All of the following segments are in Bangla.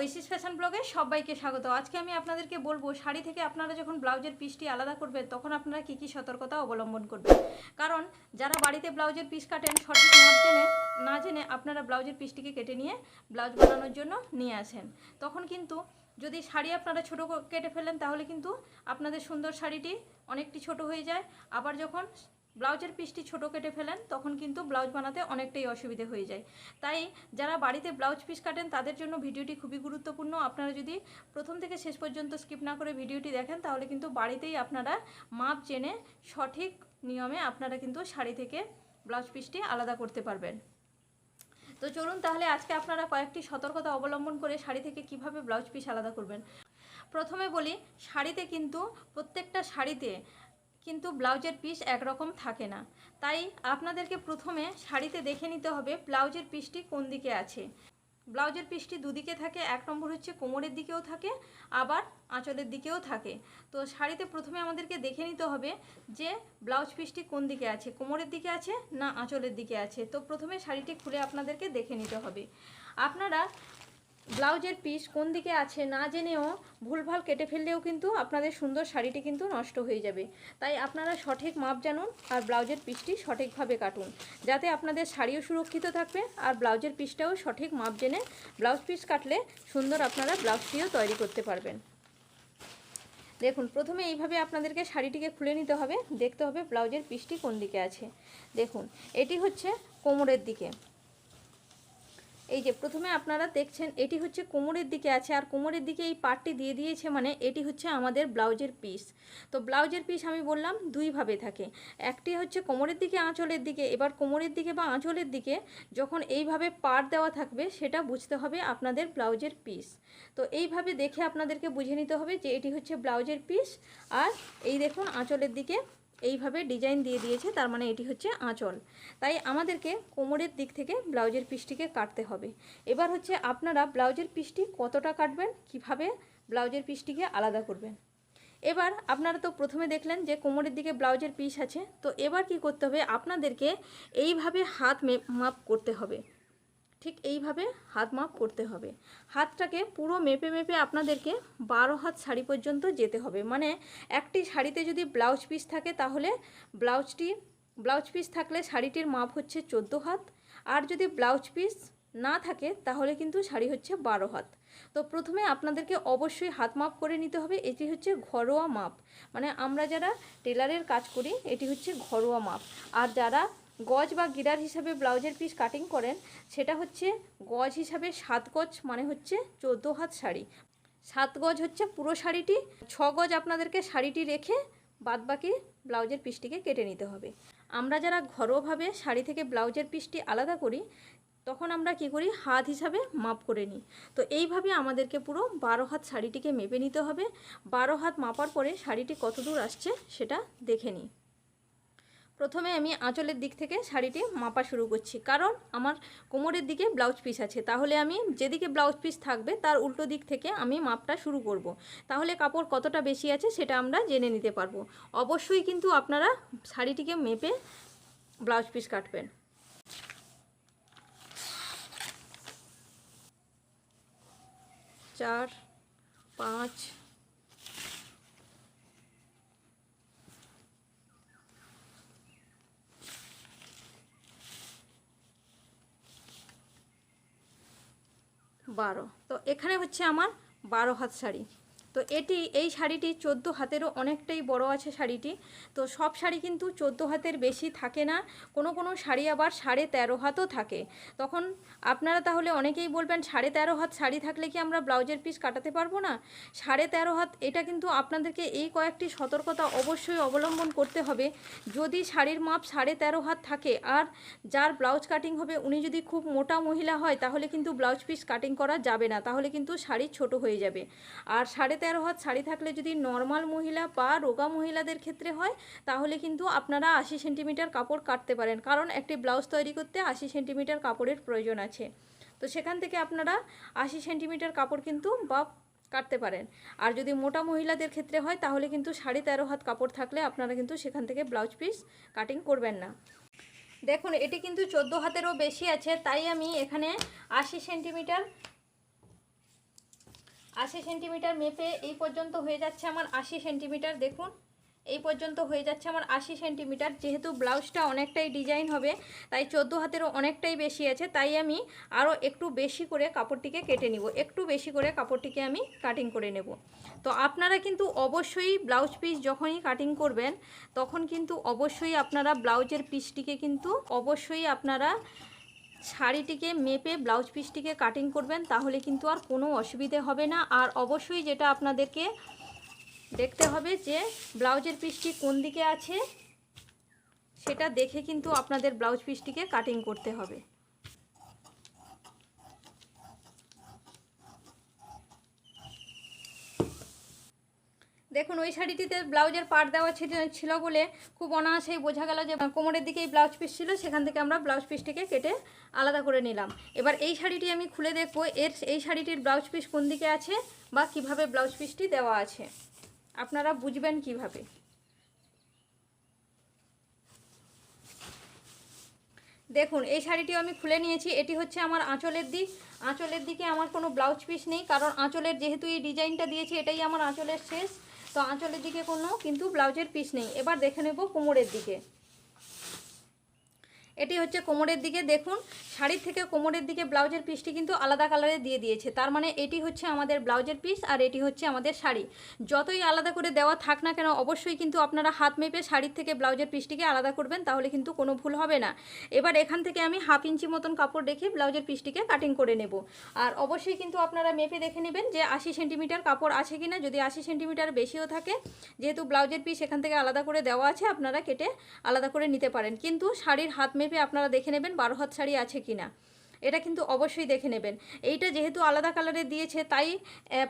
ঐশিস ফ্যাশন ব্লগে সবাইকে স্বাগত। আজকে আমি আপনাদেরকে বলব, শাড়ি থেকে আপনারা যখন ব্লাউজের পিসটি আলাদা করবেন, তখন আপনারা কী কী সতর্কতা অবলম্বন করবেন? কারণ যারা বাড়িতে ব্লাউজের পিস কাটেন, সঠিক মাপ জেনে, না জেনে আপনারা ব্লাউজের পিসটিকে কেটে নিয়ে ব্লাউজ বানানোর জন্য নিয়ে আসেন। তখন কিন্তু যদি শাড়ি আপনারা ছোট কেটে ফেলেন, তাহলে কিন্তু আপনাদের সুন্দর শাড়িটি অনেকটি ছোট হয়ে যায়। আবার যখন ব্লাউজের পিসটি ছোট কেটে ফেলেন, তখন কিন্তু ব্লাউজ বানাতে অনেকটাই অসুবিধে হয়ে যায়। তাই যারা বাড়িতে ব্লাউজ পিস কাটেন, তাদের জন্য ভিডিওটি খুবই গুরুত্বপূর্ণ। আপনারা যদি প্রথম থেকে শেষ পর্যন্ত স্কিপ না করে ভিডিওটি দেখেন, তাহলে কিন্তু বাড়িতেই আপনারা মাপ জেনে সঠিক নিয়মে আপনারা কিন্তু শাড়ি থেকে ব্লাউজ পিসটি আলাদা করতে পারবেন। তো চলুন তাহলে আজকে আপনারা কয়েকটি সতর্কতা অবলম্বন করে শাড়ি থেকে কীভাবে ব্লাউজ পিস আলাদা করবেন। প্রথমে বলি, শাড়িতে কিন্তু প্রত্যেকটা শাড়িতে কিন্তু ব্লাউজের পিস একরকম থাকে না। তাই আপনাদেরকে প্রথমে শাড়িতে দেখে নিতে হবে ব্লাউজের পিসটি কোন দিকে আছে। ব্লাউজের পিসটি দুদিকে থাকে, এক নম্বর হচ্ছে কোমরের দিকেও থাকে, আবার আঁচলের দিকেও থাকে। তো শাড়িতে প্রথমে আমাদেরকে দেখে নিতে হবে যে ব্লাউজ পিসটি কোন দিকে আছে, কোমরের দিকে আছে না আঁচলের দিকে আছে। তো প্রথমে শাড়িটি খুলে আপনাদেরকে দেখে নিতে হবে। আপনারা ব্লাউজের পিস কোন দিকে আছে না জেনেও ভুলভাল কেটে ফেললেও কিন্তু আপনাদের সুন্দর শাড়িটি কিন্তু নষ্ট হয়ে যাবে। তাই আপনারা সঠিক মাপ জানুন আর ব্লাউজের পিসটি সঠিকভাবে কাটুন, যাতে আপনাদের শাড়িও সুরক্ষিত থাকবে আর ব্লাউজের পিসটাও সঠিক মাপ জেনে ব্লাউজ পিস কাটলে সুন্দর আপনারা ব্লাউজটিও তৈরি করতে পারবেন। দেখুন, প্রথমে এইভাবে আপনাদেরকে শাড়িটিকে খুলে নিতে হবে, দেখতে হবে ব্লাউজের পিসটি কোন দিকে আছে। দেখুন, এটি হচ্ছে কোমরের দিকে। এই যে প্রথমে আপনারা দেখছেন, এটি হচ্ছে কোমরের দিকে আছে, আর কোমরের দিকে এই পার্টটি দিয়ে দিয়েছে মানে এটি হচ্ছে আমাদের ব্লাউজের পিস। তো ব্লাউজের পিস আমি বললাম দুইভাবে থাকে। একটি হচ্ছে কোমরের দিকে, আঁচলের দিকে। এবার কোমরের দিকে বা আঁচলের দিকে যখন এইভাবে পার্ট দেওয়া থাকবে, সেটা বুঝতে হবে আপনাদের ব্লাউজের পিস। তো এইভাবে দেখে আপনাদেরকে বুঝে নিতে হবে যে এটি হচ্ছে ব্লাউজের পিস, আর এই দেখুন আঁচলের দিকে এইভাবে ডিজাইন দিয়ে দিয়েছে, তার মানে এটি হচ্ছে আঁচল। তাই আমাদেরকে কোমরের দিক থেকে ব্লাউজের পিসটিকে কাটতে হবে। এবার হচ্ছে আপনারা ব্লাউজের পিসটি কতটা কাটবেন, কীভাবে ব্লাউজের পিসটিকে আলাদা করবেন। এবার আপনারা তো প্রথমে দেখলেন যে কোমরের দিকে ব্লাউজের পিস আছে, তো এবার কি করতে হবে, আপনাদেরকে এইভাবে হাত মাপ করতে হবে। ঠিক এইভাবে হাত মাপ করতে হবে। হাতটাকে পুরো মেপে মেপে আপনাদেরকে বারো হাত শাড়ি পর্যন্ত যেতে হবে। মানে একটি শাড়িতে যদি ব্লাউজ পিস থাকে তাহলে ব্লাউজটি, ব্লাউজ পিস থাকলে শাড়িটির মাপ হচ্ছে চোদ্দ হাত। আর যদি ব্লাউজ পিস না থাকে তাহলে কিন্তু শাড়ি হচ্ছে বারো হাত। তো প্রথমে আপনাদেরকে অবশ্যই হাত মাপ করে নিতে হবে। এটি হচ্ছে ঘরোয়া মাপ। মানে আমরা যারা টেলারের কাজ করি, এটি হচ্ছে ঘরোয়া মাপ। আর যারা গজ বা গিরার হিসাবে ব্লাউজের পিস কাটিং করেন। সেটা হচ্ছে গজ হিসাবে সাত গজ মানে হচ্ছে চোদ্দ হাত শাড়ি। সাত গজ হচ্ছে পুরো শাড়িটি। ছ গজ আপনাদেরকে শাড়িটি রেখে বাদবাকি ব্লাউজের পিসটিকে কেটে নিতে হবে। আমরা যারা ঘরোয়াভাবে শাড়ি থেকে ব্লাউজের পিসটি আলাদা করি, তখন আমরা কি করি? হাত হিসাবে মাপ করে নিই। তো এইভাবে আমাদেরকে পুরো বারো হাত শাড়িটিকে মেপে নিতে হবে। বারো হাত মাপার পরে শাড়িটি কত দূর আসছে সেটা দেখে নিই। প্রথমে আমি আঁচলের দিক থেকে শাড়িটি মাপা শুরু করছি। কারণ আমার কোমরের দিকে ব্লাউজ পিস আছে। তাহলে আমি যেদিকে ব্লাউজ পিস থাকবে, তার উল্টো দিক থেকে আমি মাপটা শুরু করব। তাহলে কাপড় কতটা বেশি আছে সেটা আমরা জেনে নিতে পারব। অবশ্যই কিন্তু আপনারা শাড়িটিকে মেপে ব্লাউজ পিস কাটবেন। চার, পাঁচ বারো। তো এখানে হচ্ছে আমার বারো হাত শাড়ি। তো এটি, এই শাড়িটি চোদ্দ হাতেরও অনেকটাই বড় আছে শাড়িটি। তো সব শাড়ি কিন্তু চোদ্দ হাতের বেশি থাকে না। কোনো কোনো শাড়ি আবার সাড়ে তেরো হাতও থাকে। তখন আপনারা তাহলে অনেকেই বলবেন, সাড়ে তেরো হাত শাড়ি থাকলে কি আমরা ব্লাউজের পিস কাটাতে পারব না? সাড়ে তেরো হাত, এটা কিন্তু আপনাদেরকে এই কয়েকটি সতর্কতা অবশ্যই অবলম্বন করতে হবে। যদি শাড়ির মাপ সাড়ে তেরো হাত থাকে আর যার ব্লাউজ কাটিং হবে, উনি যদি খুব মোটা মহিলা হয়, তাহলে কিন্তু ব্লাউজ পিস কাটিং করা যাবে না। তাহলে কিন্তু শাড়ি ছোট হয়ে যাবে। আর সাড়ে তেরো হাত শাড়ি থাকলে যদি নর্মাল মহিলা বা রোগা মহিলাদের ক্ষেত্রে হয়, তাহলে কিন্তু আপনারা আশি সেন্টিমিটার কাপড় কাটতে পারেন। কারণ একটি ব্লাউজ তৈরি করতে আশি সেন্টিমিটার কাপড়ের প্রয়োজন আছে। তো সেখান থেকে আপনারা আশি সেন্টিমিটার কাপড় কিন্তু বা কাটতে পারেন। আর যদি মোটা মহিলাদের ক্ষেত্রে হয়, তাহলে কিন্তু সাড়ে তেরো হাত কাপড় থাকলে আপনারা কিন্তু সেখান থেকে ব্লাউজ পিস কাটিং করবেন না। দেখুন, এটি কিন্তু চোদ্দ হাতেরও বেশি আছে, তাই আমি এখানে আশি সেন্টিমিটার আশি সেন্টিমিটার মেপে এই পর্যন্ত হয়ে যাচ্ছে আমার আশি সেন্টিমিটার, দেখুন। এই পর্যন্ত হয়ে যাচ্ছে আমার আশি সেন্টিমিটার। যেহেতু ব্লাউজটা অনেকটাই ডিজাইন হবে, তাই চোদ্দ হাতেরও অনেকটাই বেশি আছে, তাই আমি আরও একটু বেশি করে কাপড়টিকে কেটে নিব। একটু বেশি করে কাপড়টিকে আমি কাটিং করে নেব। তো আপনারা কিন্তু অবশ্যই ব্লাউজ পিস যখনই কাটিং করবেন, তখন কিন্তু অবশ্যই আপনারা ব্লাউজের পিসটিকে কিন্তু অবশ্যই আপনারা শাড়িটিকে মেপে ব্লাউজ পিসটিকে কাটিং করবেন, তাহলে কিন্তু আর কোনো অসুবিধে হবে না। আর অবশ্যই যেটা আপনাদেরকে দেখতে হবে যে ব্লাউজের পিসটি কোন দিকে আছে, সেটা দেখে কিন্তু আপনাদের ব্লাউজ পিসটিকে কাটিং করতে হবে। দেখুন, ওই শাড়িটিতে ব্লাউজের পাট দেওয়া ছিল- ছিল বলে খুব অনায়াসেই বোঝা গেল যে কোমরের দিকেই ব্লাউজ পিস ছিল, সেখান থেকে আমরা ব্লাউজ পিসটিকে কেটে আলাদা করে নিলাম। এবার এই শাড়িটি আমি খুলে দেখব, এর এই শাড়িটির ব্লাউজ পিস কোন দিকে আছে বা কীভাবে ব্লাউজ পিসটি দেওয়া আছে। আপনারা বুঝবেন কীভাবে। দেখুন, এই শাড়িটিও আমি খুলে নিয়েছি, এটি হচ্ছে আমার আঁচলের দিক। আঁচলের দিকে আমার কোনো ব্লাউজ পিস নেই, কারণ আঁচলের যেহেতু এই ডিজাইনটা দিয়েছি, এটাই আমার আঁচলের শেষ। তো আঁচলের দিকে কোনো কিন্তু ব্লাউজের পিস নেই। এবার দেখে নেব কোমরের দিকে। এটি হচ্ছে কোমরের দিকে, দেখুন, শাড়ির থেকে কোমরের দিকে ব্লাউজের পিসটি কিন্তু আলাদা কালারে দিয়ে দিয়েছে। তার মানে এটি হচ্ছে আমাদের ব্লাউজের পিস আর এটি হচ্ছে আমাদের শাড়ি। যতই আলাদা করে দেওয়া থাক না কেন, অবশ্যই কিন্তু আপনারা হাত মেপে শাড়ির থেকে ব্লাউজের পিসটিকে আলাদা করবেন, তাহলে কিন্তু কোনো ভুল হবে না। এবার এখান থেকে আমি হাফ ইঞ্চি মতন কাপড় রেখে ব্লাউজের পিসটিকে কাটিং করে নেব। আর অবশ্যই কিন্তু আপনারা মেপে দেখে নেবেন যে আশি সেন্টিমিটার কাপড় আছে কিনা। যদি আশি সেন্টিমিটার বেশিও থাকে, যেহেতু ব্লাউজের পিস এখান থেকে আলাদা করে দেওয়া আছে, আপনারা কেটে আলাদা করে নিতে পারেন। কিন্তু শাড়ির হাত মেপে আপনারা দেখে নেবেন বারো হাত শাড়ি আছে কি না এটা কিন্তু অবশ্যই দেখে নেবেন। এইটা যেহেতু আলাদা কালারের দিয়েছে, তাই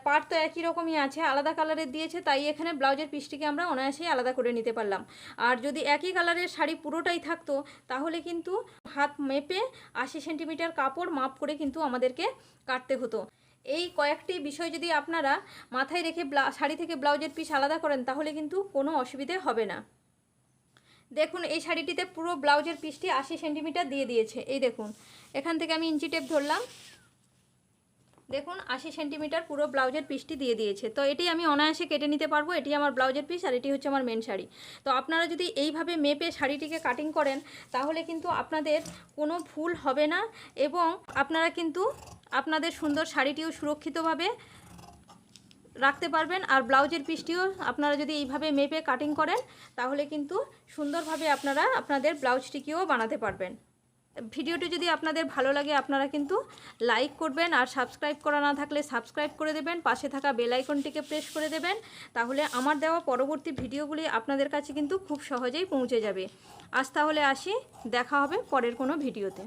পাট তো একই রকমই আছে। আলাদা কালারের দিয়েছে, তাই এখানে ব্লাউজের পিসটিকে আমরা অনায়াসেই আলাদা করে নিতে পারলাম। আর যদি একই কালারের শাড়ি পুরোটাই থাকতো, তাহলে কিন্তু হাত মেপে আশি সেন্টিমিটার কাপড় মাপ করে কিন্তু আমাদেরকে কাটতে হতো। এই কয়েকটি বিষয় যদি আপনারা মাথায় রেখে শাড়ি থেকে ব্লাউজের পিস আলাদা করেন, তাহলে কিন্তু কোনো অসুবিধে হবে না। দেখুন, এই শাড়িটিতে পুরো ব্লাউজের পিসটি আশি সেন্টিমিটার দিয়ে দিয়েছে। এই দেখুন, এখান থেকে আমি ইঞ্চি টেপ ধরলাম। দেখুন, আশি সেন্টিমিটার পুরো ব্লাউজের পিসটি দিয়ে দিয়েছে। তো এটি আমি অনায়াসে কেটে নিতে পারব। এটি আমার ব্লাউজের পিস আর এটি হচ্ছে আমার মেন শাড়ি। তো আপনারা যদি এইভাবে মেপে শাড়িটিকে কাটিং করেন, তাহলে কিন্তু আপনাদের কোনো ভুল হবে না এবং আপনারা কিন্তু আপনাদের সুন্দর শাড়িটিও সুরক্ষিতভাবে রাখতে পারবেন। আর ব্লাউজের পিসটিও আপনারা যদি এইভাবে মেপে কাটিং করেন, তাহলে কিন্তু সুন্দরভাবে আপনারা আপনাদের ব্লাউজটিকেও বানাতে পারবেন। ভিডিওটি যদি আপনাদের ভালো লাগে, আপনারা কিন্তু লাইক করবেন আর সাবস্ক্রাইব করা না থাকলে সাবস্ক্রাইব করে দেবেন। পাশে থাকা বেল আইকনটিকে প্রেস করে দেবেন। তাহলে আমার দেওয়া পরবর্তী ভিডিওগুলি আপনাদের কাছে কিন্তু খুব সহজেই পৌঁছে যাবে। আজ তাহলে আসি, দেখা হবে পরের কোনো ভিডিওতে।